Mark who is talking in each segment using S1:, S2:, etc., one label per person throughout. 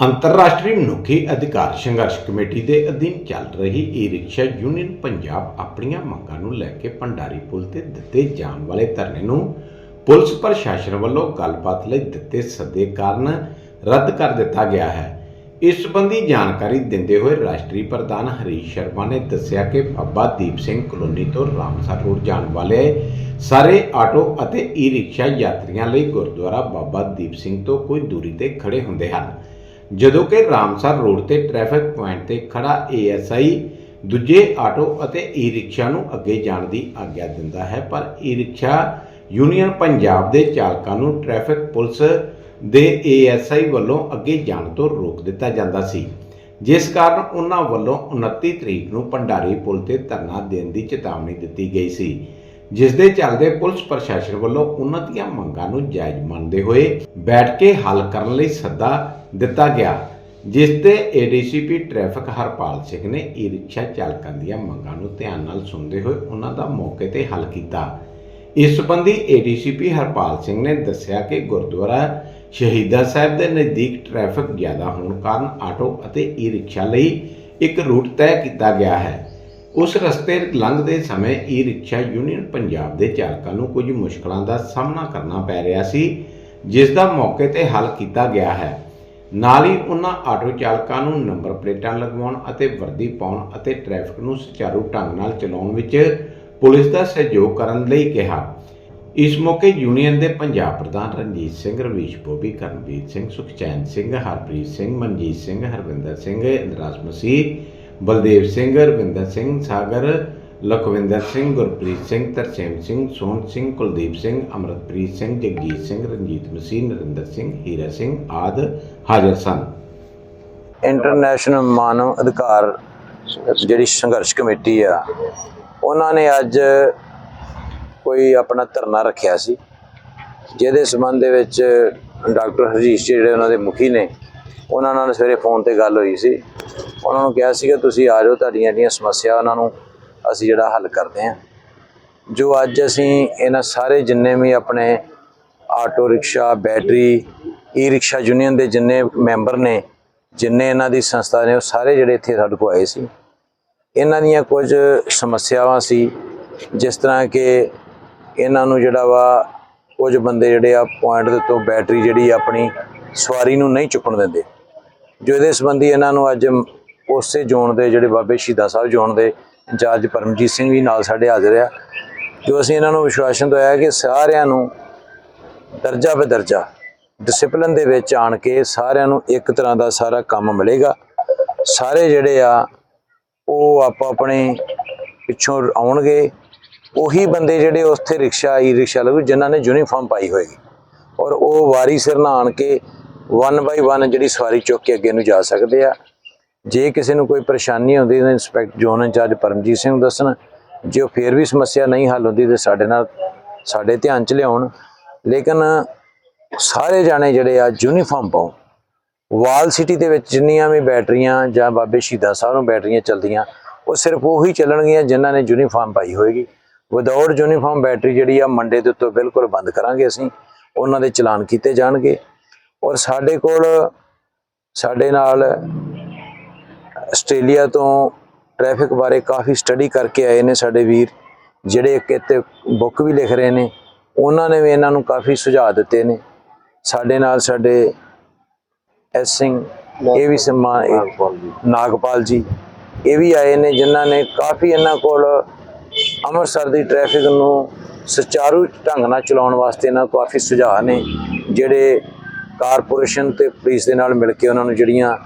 S1: ਅੰਤਰਰਾਸ਼ਟਰੀ ਮਨੁੱਖੀ ਅਧਿਕਾਰ ਸੰਘਰਸ਼ ਕਮੇਟੀ ਦੇ ਅਧੀਨ ਚੱਲ ਰਹੀ ਈ-ਰਿਕਸ਼ਾ ਯੂਨੀਅਨ ਪੰਜਾਬ ਆਪਣੀਆਂ ਮੰਗਾਂ ਨੂੰ ਲੈ ਕੇ ਭੰਡਾਰੀ ਪੁਲ ਤੇ ਦਿੱਤੇ ਜਾਣ ਵਾਲੇ ਧਰਨੇ ਨੂੰ ਪੁਲਿਸ ਪ੍ਰਸ਼ਾਸਨ ਵੱਲੋਂ ਗੱਲਬਾਤ ਲਈ ਦਿੱਤੇ ਸੱਦੇ ਕਾਰਨ ਰੱਦ ਕਰ ਦਿੱਤਾ ਗਿਆ ਹੈ। ਇਸ ਸੰਬੰਧੀ ਜਾਣਕਾਰੀ ਦਿੰਦੇ ਹੋਏ ਰਾਸ਼ਟਰੀ ਪ੍ਰਧਾਨ ਹਰੀਸ਼ ਸ਼ਰਮਾ ਨੇ ਦੱਸਿਆ ਕਿ ਬਾਬਾ ਦੀਪ ਸਿੰਘ ਕਲੋਨੀ ਤੋਂ ਰਾਮਸਰ ਰੋਡ ਜਾਣ ਵਾਲੇ ਸਾਰੇ ਆਟੋ ਅਤੇ ਈ-ਰਿਕਸ਼ਾ ਯਾਤਰੀਆਂ ਲਈ ਗੁਰਦੁਆਰਾ ਬਾਬਾ ਦੀਪ ਸਿੰਘ ਤੋਂ ਕੋਈ ਦੂਰੀ ਤੇ ਖੜੇ ਹੁੰਦੇ ਹਨ। ਜਦੋਂ ਕਿ ਰਾਮਸਰ ਰੋਡ ਤੇ ਟ੍ਰੈਫਿਕ ਪੁਆਇੰਟ ਤੇ ਖੜਾ ਏਐਸਆਈ ਦੂਜੇ ਆਟੋ ਅਤੇ ਈ-ਰਿਕਸ਼ਾ ਨੂੰ ਅੱਗੇ ਜਾਣ ਦੀ ਆਗਿਆ ਦਿੰਦਾ ਹੈ, ਪਰ ਈ-ਰਿਕਸ਼ਾ ਯੂਨੀਅਨ ਪੰਜਾਬ ਦੇ ਚਾਲਕਾਂ ਨੂੰ ਟ੍ਰੈਫਿਕ ਪੁਲਿਸ ਦੇ ਏਐਸਆਈ ਵੱਲੋਂ ਅੱਗੇ ਜਾਣ ਤੋਂ ਰੋਕ ਦਿੱਤਾ ਜਾਂਦਾ ਸੀ, ਜਿਸ ਕਾਰਨ ਉਹਨਾਂ ਵੱਲੋਂ 29 ਤਰੀਕ ਨੂੰ ਭੰਡਾਰੀ ਪੁਲ ਤੇ ਧਰਨਾ ਦੇਣ ਦੀ ਚੇਤਾਵਨੀ ਦਿੱਤੀ ਗਈ ਸੀ, ਜਿਸ ਦੇ ਚੱਲਦੇ ਪੁਲਿਸ ਪ੍ਰਸ਼ਾਸਨ ਵੱਲੋਂ ਉਹਨਾਂ ਦੀਆਂ ਮੰਗਾਂ ਨੂੰ ਜਾਇਜ਼ ਮੰਨਦੇ ਹੋਏ ਬੈਠ ਕੇ ਹੱਲ ਕਰਨ ਲਈ ਸੱਦਾ ਦਿੱਤਾ ਗਿਆ, ਜਿਸ ਤੇ ਏਡੀਸੀਪੀ ਟ੍ਰੈਫਿਕ ਹਰਪਾਲ ਸਿੰਘ ਨੇ ਈ-ਰਿਕਸ਼ਾ ਚਾਲਕਾਂ ਦੀਆਂ ਮੰਗਾਂ ਨੂੰ ਧਿਆਨ ਨਾਲ ਸੁਣਦੇ ਹੋਏ ਉਹਨਾਂ ਦਾ ਮੌਕੇ ਤੇ ਹੱਲ ਕੀਤਾ। ਇਸ ਸੰਬੰਧੀ ਏਡੀਸੀਪੀ ਹਰਪਾਲ ਸਿੰਘ ਨੇ ਦੱਸਿਆ ਕਿ ਗੁਰਦੁਆਰਾ ਸ਼ਹੀਦਾਂ ਸਾਹਿਬ ਦੇ ਨਜ਼ਦੀਕ ਟ੍ਰੈਫਿਕ ਜ਼ਿਆਦਾ ਹੋਣ ਕਾਰਨ ਆਟੋ ਅਤੇ ਈ-ਰਿਕਸ਼ਾ ਲਈ ਇੱਕ ਰੂਟ ਤੈਅ ਕੀਤਾ ਗਿਆ ਹੈ। ਉਸ ਰਸਤੇ ਲੰਘਦੇ ਸਮੇਂ ਈ-ਰਿਕਸ਼ਾ ਯੂਨੀਅਨ ਪੰਜਾਬ ਦੇ ਚਾਲਕਾਂ ਨੂੰ ਕੁਝ ਮੁਸ਼ਕਲਾਂ ਦਾ ਸਾਹਮਣਾ ਕਰਨਾ ਪੈ ਰਿਹਾ ਸੀ, ਜਿਸ ਦਾ ਮੌਕੇ ਤੇ ਹੱਲ ਕੀਤਾ ਗਿਆ ਹੈ। ਨਾਲ ਹੀ ਉਹਨਾਂ ਆਟੋ ਚਾਲਕਾਂ ਨੂੰ ਨੰਬਰ ਪਲੇਟਾਂ ਲਗਵਾਉਣ ਅਤੇ ਵਰਦੀ ਪਾਉਣ ਅਤੇ ਟ੍ਰੈਫਿਕ ਨੂੰ ਸੁਚਾਰੂ ਢੰਗ ਨਾਲ ਚਲਾਉਣ ਵਿੱਚ ਪੁਲਿਸ ਦਾ ਸਹਿਯੋਗ ਕਰਨ ਲਈ ਕਿਹਾ। ਇਸ ਮੌਕੇ ਯੂਨੀਅਨ ਦੇ ਪੰਜਾਬ ਪ੍ਰਧਾਨ ਰਣਜੀਤ ਸਿੰਘ, ਰਵੀਸ਼ ਬੋਬੀ ਕਰਨਵੀਰ ਸਿੰਘ, ਸੁਖਚੈਨ ਸਿੰਘ, ਹਰਪ੍ਰੀਤ ਸਿੰਘ, ਮਨਜੀਤ ਸਿੰਘ, ਹਰਵਿੰਦਰ ਸਿੰਘ, ਇੰਦਰਾਜ ਮਸੀਹ, ਬਲਦੇਵ ਸਿੰਘ, ਰਵਿੰਦਰ ਸਿੰਘ ਸਾਗਰ ਲਖਵਿੰਦਰ ਸਿੰਘ, ਗੁਰਪ੍ਰੀਤ ਸਿੰਘ, ਤਰਸੇਮ ਸਿੰਘ, ਸੋਹਣ ਸਿੰਘ, ਕੁਲਦੀਪ ਸਿੰਘ, ਅਮਰਤਪ੍ਰੀਤ ਸਿੰਘ, ਜਗਜੀਤ ਸਿੰਘ, ਰਣਜੀਤ ਮਸੀਹ, ਨਰਿੰਦਰ ਸਿੰਘ, ਹੀਰਾ ਸਿੰਘ ਆਦ ਹਾਜ਼ਰ ਸਨ।
S2: ਇੰਟਰਨੈਸ਼ਨਲ ਮਾਨਵ ਅਧਿਕਾਰ ਜਿਹੜੀ ਸੰਘਰਸ਼ ਕਮੇਟੀ ਆ, ਉਹਨਾਂ ਨੇ ਅੱਜ ਕੋਈ ਆਪਣਾ ਧਰਨਾ ਰੱਖਿਆ ਸੀ, ਜਿਹਦੇ ਸੰਬੰਧ ਦੇ ਵਿੱਚ ਡਾਕਟਰ ਹਰੀਸ਼ ਜੀ ਜਿਹੜੇ ਉਹਨਾਂ ਦੇ ਮੁਖੀ ਨੇ, ਉਹਨਾਂ ਨਾਲ ਸਵੇਰੇ ਫੋਨ ਤੇ ਗੱਲ ਹੋਈ ਸੀ। ਉਹਨਾਂ ਨੂੰ ਕਿਹਾ ਸੀ ਕਿ ਤੁਸੀਂ ਆ ਜਾਓ, ਤੁਹਾਡੀਆਂ ਜਿਹੜੀਆਂ ਸਮੱਸਿਆ ਉਹਨਾਂ ਨੂੰ ਅਸੀਂ ਜਿਹੜਾ ਹੱਲ ਕਰਦੇ ਹਾਂ। ਜੋ ਅੱਜ ਅਸੀਂ ਇਹਨਾਂ ਸਾਰੇ ਜਿੰਨੇ ਵੀ ਆਪਣੇ auto rickshaw, battery e rickshaw union ਦੇ ਜਿੰਨੇ ਮੈਂਬਰ ਨੇ, ਜਿੰਨੇ ਇਹਨਾਂ ਦੀ ਸੰਸਥਾ ਨੇ, ਉਹ ਸਾਰੇ ਜਿਹੜੇ ਇੱਥੇ ਸਾਡੇ ਕੋਲ ਆਏ ਸੀ। ਇਹਨਾਂ ਦੀਆਂ ਕੁਝ ਸਮੱਸਿਆਵਾਂ ਸੀ, ਜਿਸ ਤਰ੍ਹਾਂ ਕਿ ਇਹਨਾਂ ਨੂੰ ਜਿਹੜਾ ਵਾ ਕੁਝ ਬੰਦੇ ਜਿਹੜੇ ਆ ਪੁਆਇੰਟ ਦੇ ਉੱਤੋਂ ਬੈਟਰੀ ਜਿਹੜੀ ਆਪਣੀ ਸਵਾਰੀ ਨੂੰ ਨਹੀਂ ਚੁੱਕਣ ਦਿੰਦੇ। ਜੋ ਇਹਦੇ ਸੰਬੰਧੀ ਇਹਨਾਂ ਨੂੰ ਅੱਜ ਉਸੇ ਜ਼ੋਨ ਦੇ ਜਿਹੜੇ ਬਾਬੇ ਸ਼ਹੀਦਾਂ ਸਾਹਿਬ ਜ਼ੋਨ ਦੇ ਇੰਚਾਰਜ ਪਰਮਜੀਤ ਸਿੰਘ ਵੀ ਨਾਲ ਸਾਡੇ ਹਾਜ਼ਰ ਆ, ਜੋ ਅਸੀਂ ਇਹਨਾਂ ਨੂੰ ਵਿਸ਼ਵਾਸਨ ਦਵਾਇਆ ਕਿ ਸਾਰਿਆਂ ਨੂੰ ਦਰਜਾ ਬਦਰਜਾ ਡਿਸਪਲਿਨ ਦੇ ਵਿੱਚ ਆਣ ਕੇ ਸਾਰਿਆਂ ਨੂੰ ਇੱਕ ਤਰ੍ਹਾਂ ਦਾ ਸਾਰਾ ਕੰਮ ਮਿਲੇਗਾ। ਸਾਰੇ ਜਿਹੜੇ ਆ, ਉਹ ਆਪੋ ਆਪਣੇ ਪਿੱਛੋਂ ਆਉਣਗੇ। ਉਹੀ ਬੰਦੇ ਜਿਹੜੇ ਉੱਥੇ ਰਿਕਸ਼ਾ ਈ ਰਿਕਸ਼ਾ ਲੱਗੂ ਜਿਨ੍ਹਾਂ ਨੇ ਯੂਨੀਫਾਰਮ ਪਾਈ ਹੋਏਗੀ। ਔਰ ਉਹ ਵਾਰੀ ਸਿਰ ਨਾ ਆਣ ਕੇ ਵਨ ਬਾਈ ਵਨ ਜਿਹੜੀ ਸਵਾਰੀ ਚੁੱਕ ਕੇ ਅੱਗੇ ਨੂੰ ਜਾ ਸਕਦੇ ਆ। ਜੇ ਕਿਸੇ ਨੂੰ ਕੋਈ ਪਰੇਸ਼ਾਨੀ ਹੁੰਦੀ ਤਾਂ inspector zone incharge Paramjit Singh ਦੱਸਣ, ਜੇ ਉਹ ਫੇਰ ਵੀ ਸਮੱਸਿਆ ਨਹੀਂ ਹੱਲ ਹੁੰਦੀ ਤੇ ਸਾਡੇ ਨਾਲ, ਸਾਡੇ ਧਿਆਨ ਚ ਲਿਆਉਣ। ਲੇਕਿਨ ਸਾਰੇ ਜਾਣੇ ਜਿਹੜੇ ਆ ਯੂਨੀਫਾਰਮ ਪਾਓ। ਵਾਲ ਸਿਟੀ ਦੇ ਵਿੱਚ ਜਿੰਨੀਆਂ ਵੀ ਬੈਟਰੀਆਂ ਜਾਂ ਬਾਬੇ ਸ਼ਹੀਦਾਂ ਸਾਹਿਬ ਨੂੰ ਬੈਟਰੀਆਂ ਚੱਲਦੀਆਂ, ਉਹ ਸਿਰਫ ਉਹੀ ਚੱਲਣਗੀਆਂ ਜਿਨ੍ਹਾਂ ਨੇ ਯੂਨੀਫਾਰਮ ਪਾਈ ਹੋਏਗੀ। ਵਿਦਆਊਟ ਯੂਨੀਫਾਰਮ ਬੈਟਰੀ ਜਿਹੜੀ ਆ ਮੰਡੇ ਦੇ ਉੱਤੇ ਬਿਲਕੁਲ ਬੰਦ ਕਰਾਂਗੇ ਅਸੀਂ। ਉਹਨਾਂ ਦੇ ਚਲਾਨ ਕੀਤੇ ਜਾਣਗੇ। ਔਰ ਸਾਡੇ ਕੋਲ, ਸਾਡੇ ਨਾਲ ਆਸਟ੍ਰੇਲੀਆ ਤੋਂ ਟ੍ਰੈਫਿਕ ਬਾਰੇ ਕਾਫੀ ਸਟੱਡੀ ਕਰਕੇ ਆਏ ਨੇ ਸਾਡੇ ਵੀਰ ਜਿਹੜੇ ਇੱਕ ਇੱਥੇ ਬੁੱਕ ਵੀ ਲਿਖ ਰਹੇ ਨੇ। ਉਹਨਾਂ ਨੇ ਵੀ ਇਹਨਾਂ ਨੂੰ ਕਾਫੀ ਸੁਝਾਅ ਦਿੱਤੇ ਨੇ। ਸਾਡੇ ਨਾਲ ਸਾਡੇ ਐਸ ਸਿੰਘ ਇਹ ਵੀ ਸਨਮਾਨ ਨਾਗਪਾਲ ਜੀ। ਇਹ ਵੀ ਆਏ ਨੇ ਜਿਨ੍ਹਾਂ ਨੇ ਕਾਫੀ ਇਹਨਾਂ ਕੋਲ ਅੰਮ੍ਰਿਤਸਰ ਦੀ ਟ੍ਰੈਫਿਕ ਨੂੰ ਸੁਚਾਰੂ ਢੰਗ ਨਾਲ ਚਲਾਉਣ ਵਾਸਤੇ ਇਹਨਾਂ ਕੋਲ ਕਾਫੀ ਸੁਝਾਅ ਨੇ ਜਿਹੜੇ ਕਾਰਪੋਰੇਸ਼ਨ ਤੇ ਪੁਲਿਸ ਦੇ ਨਾਲ ਮਿਲ ਕੇ ਉਹਨਾਂ ਨੂੰ ਜਿਹੜੀਆਂ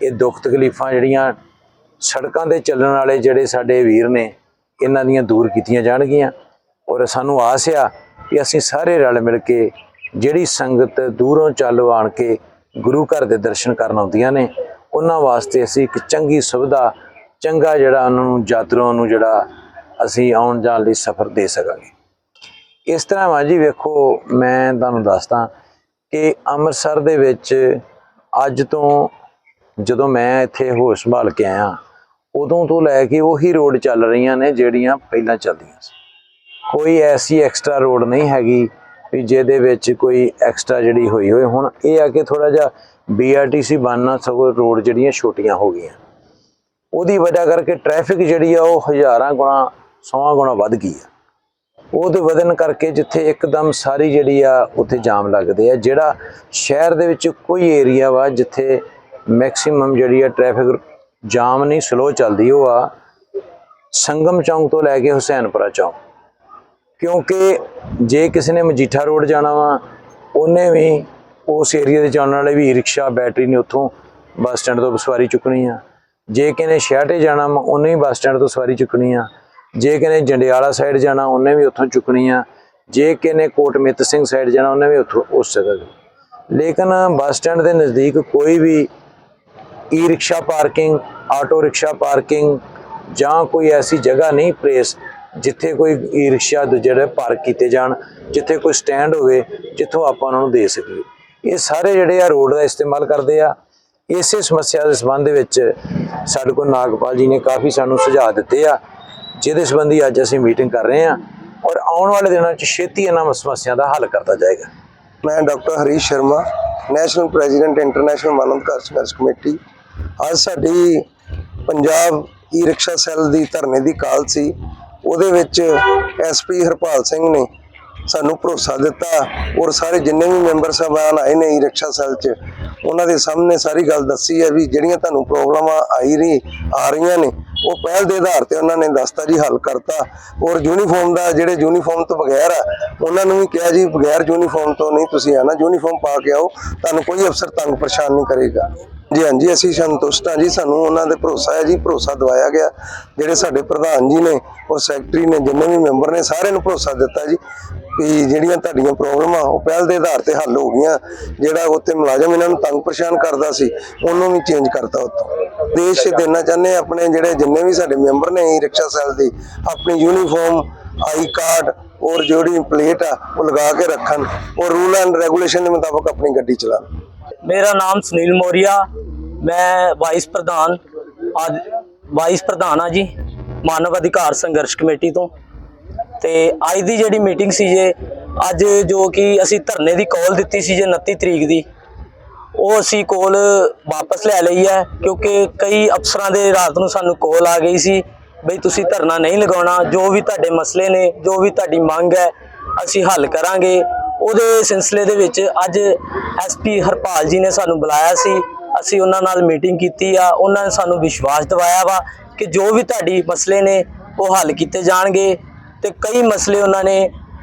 S2: ਇਹ ਦੁੱਖ ਤਕਲੀਫਾਂ ਜਿਹੜੀਆਂ ਸੜਕਾਂ ਤੇ ਚੱਲਣ ਵਾਲੇ ਜਿਹੜੇ ਸਾਡੇ ਵੀਰ ਨੇ, ਇਹਨਾਂ ਦੀਆਂ ਦੂਰ ਕੀਤੀਆਂ ਜਾਣਗੀਆਂ। ਔਰ ਸਾਨੂੰ ਆਸ ਆ ਕਿ ਅਸੀਂ ਸਾਰੇ ਰਲ ਮਿਲ ਕੇ ਜਿਹੜੀ ਸੰਗਤ ਦੂਰੋਂ ਚੱਲ ਆਣ ਕੇ ਗੁਰੂ ਘਰ ਦੇ ਦਰਸ਼ਨ ਕਰਨ ਆਉਂਦੀਆਂ ਨੇ, ਉਹਨਾਂ ਵਾਸਤੇ ਅਸੀਂ ਇੱਕ ਚੰਗੀ ਸੁਵਿਧਾ, ਚੰਗਾ ਜਿਹੜਾ ਉਹਨਾਂ ਨੂੰ ਯਾਤਰੂਆਂ ਨੂੰ ਜਿਹੜਾ ਅਸੀਂ ਆਉਣ ਜਾਣ ਲਈ ਸਫ਼ਰ ਦੇ ਸਕਾਂਗੇ। ਇਸ ਤਰ੍ਹਾਂ ਵਾ ਜੀ ਵੇਖੋ, ਮੈਂ ਤੁਹਾਨੂੰ ਦੱਸਦਾ ਕਿ ਅੰਮ੍ਰਿਤਸਰ ਦੇ ਵਿੱਚ ਅੱਜ ਤੋਂ ਜਦੋਂ ਮੈਂ ਇੱਥੇ ਹੋਸ਼ ਸੰਭਾਲ ਕੇ ਆਇਆ, ਉਦੋਂ ਤੋਂ ਲੈ ਕੇ ਉਹੀ ਰੋਡ ਚੱਲ ਰਹੀਆਂ ਨੇ ਜਿਹੜੀਆਂ ਪਹਿਲਾਂ ਚੱਲਦੀਆਂ ਸੀ। ਕੋਈ ਐਸੀ ਐਕਸਟਰਾ ਰੋਡ ਨਹੀਂ ਹੈਗੀ ਵੀ ਜਿਹਦੇ ਵਿੱਚ ਕੋਈ ਐਕਸਟਰਾ ਜਿਹੜੀ ਹੋਈ ਹੋਏ ਹੁਣ ਇਹ ਆ ਕਿ ਥੋੜਾ ਜਿਹਾ ਬੀਆਰਟੀਸੀ ਬਣਨਾ ਸਗੋਂ ਰੋਡ ਜਿਹੜੀਆਂ ਛੋਟੀਆਂ ਹੋ ਗਈਆਂ। ਉਹਦੀ ਵਜ੍ਹਾ ਕਰਕੇ ਟ੍ਰੈਫਿਕ ਜਿਹੜੀ ਆ ਉਹ ਹਜ਼ਾਰਾਂ ਗੁਣਾ ਸੌਆਂ ਗੁਣਾ ਵੱਧ ਗਈ ਆ। ਉਹਦੇ ਵਧਣ ਕਰਕੇ ਜਿੱਥੇ ਇੱਕਦਮ ਸਾਰੀ ਜਿਹੜੀ ਆ ਉੱਥੇ ਜਾਮ ਲੱਗਦੇ ਆ। ਜਿਹੜਾ ਸ਼ਹਿਰ ਦੇ ਵਿੱਚ ਕੋਈ ਏਰੀਆ ਵਾ ਜਿੱਥੇ ਮੈਕਸਿਮਮ ਜਿਹੜੀ ਆ ਟ੍ਰੈਫਿਕ ਜਾਮ ਨਹੀਂ ਸਲੋ ਚੱਲਦੀ, ਉਹ ਆ ਸੰਗਮ ਚੌਂਕ ਤੋਂ ਲੈ ਕੇ ਹੁਸੈਨਪੁਰਾ ਚੌਂਕ। ਕਿਉਂਕਿ ਜੇ ਕਿਸੇ ਨੇ ਮਜੀਠਾ ਰੋਡ ਜਾਣਾ ਵਾ, ਉਹਨੇ ਵੀ ਉਸ ਏਰੀਆ ਦੇ ਜਾਣ ਵਾਲੇ ਵੀ ਰਿਕਸ਼ਾ ਬੈਟਰੀ ਨੇ ਉੱਥੋਂ ਬੱਸ ਸਟੈਂਡ ਤੋਂ ਸਵਾਰੀ ਚੁੱਕਣੀ ਆ। ਜੇ ਕਿਸੇ ਸ਼ਹਿਰਟੇ ਜਾਣਾ ਵਾ, ਉਹਨੇ ਵੀ ਬੱਸ ਸਟੈਂਡ ਤੋਂ ਸਵਾਰੀ ਚੁੱਕਣੀ ਆ। ਜੇ ਕਿਸੇ ਜੰਡਿਆਲਾ ਸਾਈਡ ਜਾਣਾ, ਉਹਨੇ ਵੀ ਉੱਥੋਂ ਚੁੱਕਣੀ ਆ। ਜੇ ਕਿਸੇ ਨੇ ਕੋਟ ਮਿੱਤ ਸਿੰਘ ਸਾਈਡ ਜਾਣਾ, ਉਹਨੇ ਵੀ ਉੱਥੋਂ, ਉਸ ਜਗ੍ਹਾ ਲੇਕਿਨ ਬੱਸ ਸਟੈਂਡ ਦੇ ਨਜ਼ਦੀਕ ਕੋਈ ਵੀ e rickshaw parking auto rickshaw parking ਜਾਂ ਕੋਈ ਐਸੀ ਜਗ੍ਹਾ ਨਹੀਂ ਪਲੇਸ ਜਿੱਥੇ ਕੋਈ ਈ ਰਿਕਸ਼ਾ ਜਿਹੜੇ ਪਾਰਕ ਕੀਤੇ ਜਾਣ, ਜਿੱਥੇ ਕੋਈ ਸਟੈਂਡ ਹੋਵੇ, ਜਿੱਥੋਂ ਆਪਾਂ ਉਹਨਾਂ ਨੂੰ ਦੇ ਸਕੀਏ। ਇਹ ਸਾਰੇ ਜਿਹੜੇ ਆ ਰੋਡ ਦਾ ਇਸਤੇਮਾਲ ਕਰਦੇ ਆ। ਇਸੇ ਸਮੱਸਿਆ ਦੇ ਸੰਬੰਧ ਵਿੱਚ ਸਾਡੇ ਕੋਲ ਨਾਗਪਾਲ ਜੀ ਨੇ ਕਾਫੀ ਸਾਨੂੰ ਸੁਝਾਅ ਦਿੱਤੇ ਆ, ਜਿਹਦੇ ਸੰਬੰਧੀ ਅੱਜ ਅਸੀਂ ਮੀਟਿੰਗ ਕਰ ਰਹੇ ਆ ਔਰ ਆਉਣ ਵਾਲੇ ਦਿਨਾਂ 'ਚ ਛੇਤੀ ਇਹਨਾਂ ਸਮੱਸਿਆ ਦਾ ਹੱਲ ਕਰਤਾ ਜਾਏਗਾ।
S3: ਮੈਂ doctor Harish Sharma national president international ਮਾਨਵਅਧਿਕਾਰ ਸੰਘਰਸ਼ ਕਮੇਟੀ ਅੱਜ ਸਾਡੀ ਪੰਜਾਬ ਈ ਰਿਕਸ਼ਾ ਸੈੱਲ ਦੀ ਧਰਨੇ ਦੀ ਕਾਲ ਸੀ। ਉਹਦੇ ਵਿੱਚ ਐਸਪੀ ਹਰਪਾਲ ਸਿੰਘ ਨੇ ਸਾਨੂੰ ਭਰੋਸਾ ਦਿੱਤਾ ਔਰ ਸਾਰੇ ਜਿੰਨੇ ਵੀ ਮੈਂਬਰ ਸਾਹਿਬਾਨ ਆਏ ਨੇ ਈ ਰਿਕਸ਼ਾ ਸੈੱਲ 'ਚ, ਉਹਨਾਂ ਦੇ ਸਾਹਮਣੇ ਸਾਰੀ ਗੱਲ ਦੱਸੀ ਹੈ ਵੀ ਜਿਹੜੀਆਂ ਤੁਹਾਨੂੰ ਪ੍ਰੋਬਲਮਾਂ ਆਈ ਰਹੀ, ਆ ਰਹੀਆਂ ਨੇ ਉਹ ਪਹਿਲ ਦੇ ਆਧਾਰ ਤੇ ਉਹਨਾਂ ਨੇ ਦੱਸਤਾ ਜੀ ਹੱਲ ਕਰਤਾ। ਔਰ ਯੂਨੀਫਾਰਮ ਦਾ ਜਿਹੜੇ ਯੂਨੀਫਾਰਮ ਤੋਂ ਬਗੈਰ ਆ, ਉਹਨਾਂ ਨੂੰ ਵੀ ਕਿਹਾ ਜੀ, ਬਗੈਰ ਯੂਨੀਫਾਰਮ ਤੋਂ ਨਹੀਂ ਤੁਸੀਂ ਆਣਾ ਯੂਨੀਫਾਰਮ ਪਾ ਕੇ ਆਓ, ਤੁਹਾਨੂੰ ਕੋਈ ਅਫਸਰ ਤੰਗ ਪਰੇਸ਼ਾਨ ਨਹੀਂ ਕਰੇਗਾ। ਜੀ ਹਾਂਜੀ, ਅਸੀਂ ਸੰਤੁਸ਼ਟ ਹਾਂ ਜੀ, ਸਾਨੂੰ ਉਹਨਾਂ ਦੇ ਭਰੋਸਾ ਹੈ ਜੀ, ਭਰੋਸਾ ਦਵਾਇਆ ਗਿਆ। ਜਿਹੜੇ ਸਾਡੇ ਪ੍ਰਧਾਨ ਜੀ ਨੇ ਔਰ ਸੈਕਟਰੀ ਨੇ, ਜਿੰਨੇ ਵੀ ਮੈਂਬਰ ਨੇ, ਸਾਰਿਆਂ ਨੂੰ ਭਰੋਸਾ ਦਿੱਤਾ ਜੀ। ਕਿ ਜਿਹੜੀਆਂ ਤੁਹਾਡੀਆਂ ਪ੍ਰੋਬਲਮਾਂ ਉਹ ਪਹਿਲ ਦੇ ਆਧਾਰ ਤੇ ਹੱਲ ਹੋ ਗਈਆਂ। ਜਿਹੜਾ ਉੱਥੇ ਮੁਲਾਜ਼ਮ ਇਹਨਾਂ ਨੂੰ ਤੰਗ ਪਰੇਸ਼ਾਨ ਕਰਦਾ ਸੀ, ਉਹਨੂੰ ਵੀ ਚੇਂਜ ਕਰਤਾ ਉੱਥੋਂ। ਦੇਸ਼ ਦੇਣਾ ਚਾਹੁੰਦੇ ਆਪਣੇ ਜਿਹੜੇ ਜਿੰਨੇ ਵੀ ਸਾਡੇ ਮੈਂਬਰ ਨੇ ਰਿਕਸ਼ਾ ਸੈੱਲ ਦੀ, ਆਪਣੀ ਯੂਨੀਫਾਰਮ ਆਈ ਕਾਰਡ ਔਰ ਜਿਹੜੀ ਪਲੇਟ ਆ, ਉਹ ਲਗਾ ਕੇ ਰੱਖਣ ਔਰ ਰੂਲ ਐਂਡ ਰੈਗੂਲੇਸ਼ਨ ਦੇ ਮੁਤਾਬਕ ਆਪਣੀ ਗੱਡੀ ਚਲਾਉਣ।
S4: ਮੇਰਾ ਨਾਮ ਸੁਨੀਲ ਮੋਰੀਆ, ਮੈਂ ਵਾਈਸ ਪ੍ਰਧਾਨ, ਅੱਜ ਵਾਈਸ ਪ੍ਰਧਾਨ ਆ ਜੀ, ਮਾਨਵ ਅਧਿਕਾਰ ਸੰਘਰਸ਼ ਕਮੇਟੀ ਤੋਂ। ਤੇ ਅੱਜ ਦੀ ਜਿਹੜੀ ਮੀਟਿੰਗ ਸੀ ਜੇ, ਅੱਜ ਜੋ ਕਿ ਅਸੀਂ ਧਰਨੇ ਦੀ ਕਾਲ ਦਿੱਤੀ ਸੀ ਜੇ 29 ਤਰੀਕ ਦੀ, ਉਹ ਅਸੀਂ ਕੋਲ ਵਾਪਸ ਲੈ ਲਈ ਹੈ, ਕਿਉਂਕਿ ਕਈ ਅਫਸਰਾਂ ਦੇ ਰਾਤ ਨੂੰ ਸਾਨੂੰ ਕੋਲ ਆ ਗਈ ਸੀ, ਬਈ ਤੁਸੀਂ ਧਰਨਾ ਨਹੀਂ ਲਗਾਉਣਾ, ਜੋ ਵੀ ਤੁਹਾਡੇ ਮਸਲੇ ਨੇ, ਜੋ ਵੀ ਤੁਹਾਡੀ ਮੰਗ ਹੈ, ਅਸੀਂ ਹੱਲ ਕਰਾਂਗੇ। ਉਹਦੇ ਸਿਲਸਿਲੇ ਦੇ ਵਿੱਚ ਅੱਜ ਐਸਪੀ ਹਰਪਾਲ ਜੀ ਨੇ ਸਾਨੂੰ ਬੁਲਾਇਆ ਸੀ, ਅਸੀਂ ਉਹਨਾਂ ਨਾਲ ਮੀਟਿੰਗ ਕੀਤੀ ਆ, ਉਹਨਾਂ ਨੇ ਸਾਨੂੰ ਵਿਸ਼ਵਾਸ ਦਿਵਾਇਆ ਵਾ ਕਿ ਜੋ ਵੀ ਤੁਹਾਡੀ ਮਸਲੇ ਨੇ, ਉਹ ਹੱਲ ਕੀਤੇ ਜਾਣਗੇ। ਤੇ ਕਈ ਮਸਲੇ ਉਹਨਾਂ ਨੇ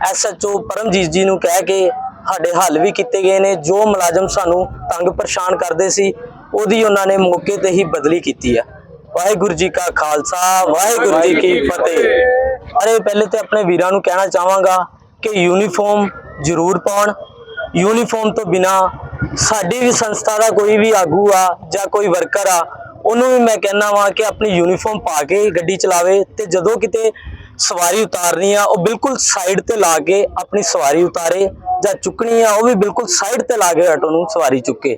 S4: ਐਸਐਚਓ ਪਰਮਜੀਤ ਜੀ ਨੂੰ ਕਹਿ ਕੇ ਸਾਡੇ ਹੱਲ ਵੀ ਕੀਤੇ ਗਏ ਨੇ ਜੋ ਮੁਲਾਜ਼ਮ ਸਾਨੂੰ ਤੰਗ ਪਰੇਸ਼ਾਨ ਕਰਦੇ ਸੀ ਉਹਦੀ ਉਹਨਾਂ ਨੇ ਮੌਕੇ ਤੇ ਹੀ ਬਦਲੀ ਕੀਤੀ ਆ। ਵਾਹਿਗੁਰੂ ਜੀ ਕਾ ਖਾਲਸਾ ਵਾਹਿਗੁਰੂ ਜੀ ਕੀ ਫਤਿਹ। ਅਰੇ ਪਹਿਲੇ ਤੇ ਆਪਣੇ ਵੀਰਾਂ ਨੂੰ ਕਹਿਣਾ ਚਾਹਾਂਗਾ ਕਿ ਯੂਨੀਫਾਰਮ ਜ਼ਰੂਰ ਪਾਉਣ। ਯੂਨੀਫਾਰਮ ਤੋਂ ਬਿਨਾ ਸਾਡੀ ਵੀ ਸੰਸਥਾ ਦਾ ਕੋਈ ਵੀ ਆਗੂ ਆ ਜਾਂ ਕੋਈ ਵਰਕਰ ਆ ਉਹਨੂੰ ਵੀ ਮੈਂ ਕਹਿਣਾ ਵਾਂ ਕਿ ਆਪਣੀ ਯੂਨੀਫਾਰਮ ਪਾ ਕੇ ਗੱਡੀ ਚਲਾਵੇ ਤੇ ਜਦੋਂ ਕਿਤੇ ਸਵਾਰੀ ਉਤਾਰਨੀ ਆ, ਉਹ ਬਿਲਕੁਲ ਸਾਈਡ ਤੇ ਲਾ ਕੇ ਆਪਣੀ ਸਵਾਰੀ ਉਤਾਰੇ ਜਾਂ ਚੁੱਕਣੀ ਆ, ਉਹ ਵੀ ਬਿਲਕੁਲ ਸਾਈਡ ਤੇ ਲਾ ਕੇ ਆਟੋ ਨੂੰ ਸਵਾਰੀ ਚੁੱਕੇ।